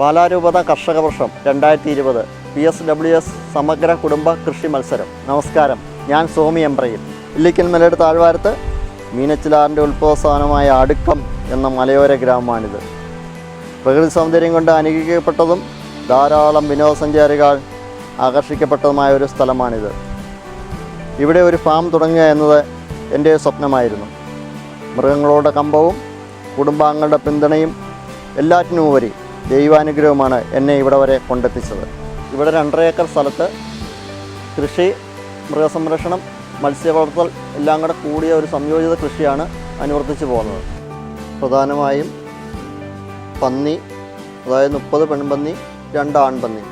പാലാരൂപത കർഷക വർഷം രണ്ടായിരത്തി ഇരുപത് പി എസ് ഡബ്ല്യു എസ് സമഗ്ര കുടുംബ കൃഷി മത്സരം. നമസ്കാരം. ഞാൻ സോമി എംബ്രയിൽ. ഇല്ലിക്കൽ മലയുടെ താഴ്വാരത്ത് മീനച്ചിലാറിന്റെ ഉത്ഭവസ്ഥാനമായ അടുക്കം എന്ന മലയോര ഗ്രാമമാണിത്. പ്രകൃതി സൗന്ദര്യം കൊണ്ട് അനുഗ്രഹിക്കപ്പെട്ടതും ധാരാളം വിനോദസഞ്ചാരികൾ ആകർഷിക്കപ്പെട്ടതുമായ ഒരു സ്ഥലമാണിത്. ഇവിടെ ഒരു ഫാം തുടങ്ങുക എന്നത് എന്റെ സ്വപ്നമായിരുന്നു. മൃഗങ്ങളുടെ കമ്പവും കുടുംബാംഗങ്ങളുടെ പിന്തുണയും എല്ലാറ്റിനുമുപരി ദൈവാനുഗ്രഹവുമാണ് എന്നെ ഇവിടെ വരെ കൊണ്ടെത്തിച്ചത്. ഇവിടെ രണ്ടര ഏക്കർ സ്ഥലത്ത് കൃഷി മൃഗസംരക്ഷണം മത്സ്യവളർത്തൽ എല്ലാം കൂടെ കൂടിയ ഒരു സംയോജിത കൃഷിയാണ് അനുവർത്തിച്ചു പോകുന്നത്. പ്രധാനമായും പന്നി അതായത് മുപ്പത് പെൺപന്നി രണ്ട് ആൺപന്നി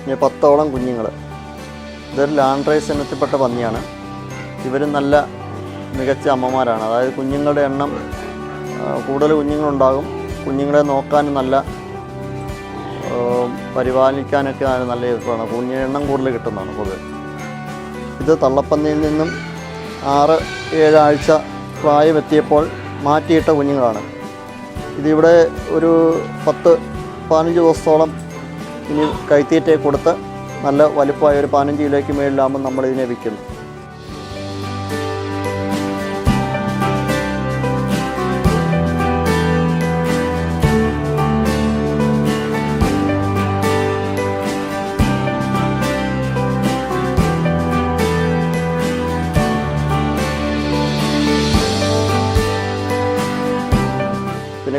പിന്നെ പത്തോളം കുഞ്ഞുങ്ങൾ ഇതൊരു ലാൻഡ്രൈസ് ഇനത്തിൽപ്പെട്ട പന്നിയാണ്. ഇവർ നല്ല മികച്ച അമ്മമാരാണ്. അതായത് കുഞ്ഞുങ്ങളുടെ എണ്ണം കൂടുതൽ കുഞ്ഞുങ്ങളുണ്ടാകും. കുഞ്ഞുങ്ങളെ നോക്കാനും നല്ല പരിപാലിക്കാനൊക്കെ ആണ് നല്ല എളുപ്പമാണ്. കുഞ്ഞിന് എണ്ണം കൂടുതൽ കിട്ടുന്നതാണ് പൊതുവെ. ഇത് തള്ളപ്പന്നിയിൽ നിന്നും ആറ് ഏഴാഴ്ച പ്രായമെത്തിയപ്പോൾ മാറ്റിയിട്ട കുഞ്ഞുങ്ങളാണ്. ഇതിവിടെ ഒരു പത്ത് പതിനഞ്ച് ദിവസത്തോളം ഇനി കൈത്തീറ്റയെ കൊടുത്ത് നല്ല വലുപ്പമായ ഒരു പതിനഞ്ച് കിലോയ്ക്ക് മേളിലാകുമ്പോൾ നമ്മളിതിനെ വിൽക്കുന്നു.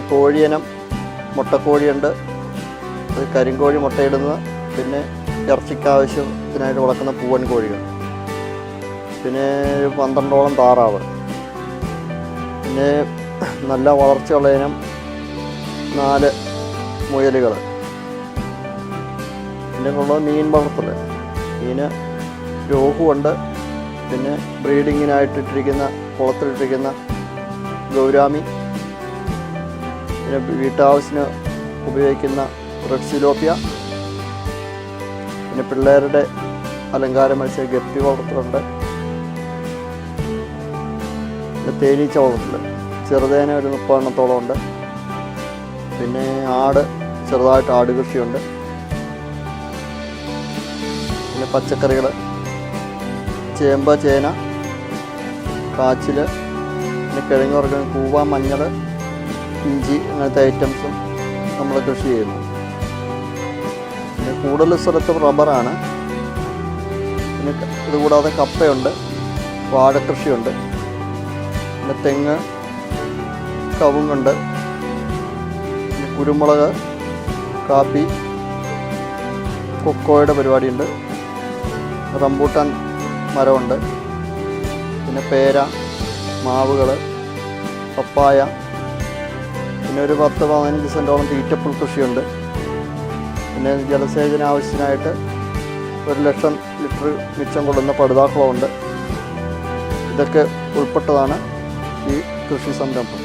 കോഴിയിനം മുട്ടക്കോഴിയുണ്ട്. അത് കരിങ്കോഴി മുട്ടയിടുന്നത്. പിന്നെ ഇറച്ചിക്കാവശ്യത്തിനായിട്ട് വളർത്തുന്ന പൂവൻ കോഴികൾ. പിന്നെ പന്ത്രണ്ടോളം താറാവ്. പിന്നെ നല്ല വളർച്ചയുള്ള ഇനം നാല് മുയലുകൾ. പിന്നെ ഉള്ളത് മീൻ വളർത്തൽ മീന് രോഹുണ്ട് പിന്നെ ബ്രീഡിങ്ങിനായിട്ടിട്ടിരിക്കുന്ന കുളത്തിലിട്ടിരിക്കുന്ന ഗൗരാമി. പിന്നെ വീട്ടാവശ്യത്തിന് ഉപയോഗിക്കുന്ന റെഡ് സിലോപ്പിയ പിന്നെ പിള്ളേരുടെ അലങ്കാര മത്സ്യ ഗപ്പി വളർത്തലുണ്ട് പിന്നെ തേനീച്ച വളർത്തൽ ചെറുതേന ഒരു മുപ്പതെണ്ണത്തോളം ഉണ്ട്. പിന്നെ ആട് ചെറുതായിട്ട് ആട് കൃഷിയുണ്ട്. പിന്നെ പച്ചക്കറികൾ ചേമ്പ ചേന കാച്ചിൽ പിന്നെ കിഴങ്ങ് വർഗം കൂവ മഞ്ഞൾ ഇഞ്ചി അങ്ങനത്തെ ഐറ്റംസും നമ്മൾ കൃഷി ചെയ്യുന്നു. പിന്നെ കൂടുതൽ സ്ഥലത്തും റബ്ബറാണ് പിന്നെ ഇതുകൂടാതെ കപ്പയുണ്ട് വാഴക്കൃഷിയുണ്ട്. പിന്നെ തെങ്ങ് കവുങ്ങുണ്ട്. പിന്നെ കുരുമുളക് കാപ്പി കൊക്കോയുടെ പരിപാടിയുണ്ട്. റംബൂട്ടാൻ മരമുണ്ട്. പിന്നെ പേര മാവുകൾ പപ്പായ പിന്നെ ഒരു പത്ത് പതിനഞ്ച് സെന്റോളം തീറ്റപ്പുൽ കൃഷിയുണ്ട്. പിന്നെ ജലസേചന ആവശ്യത്തിനായിട്ട് ഒരു ലക്ഷം ലിറ്റർ മിച്ചം കൊള്ളുന്ന പടുതാക്കുളമുണ്ട് ഇതൊക്കെ ഉൾപ്പെട്ടതാണ് ഈ കൃഷി സംരംഭം.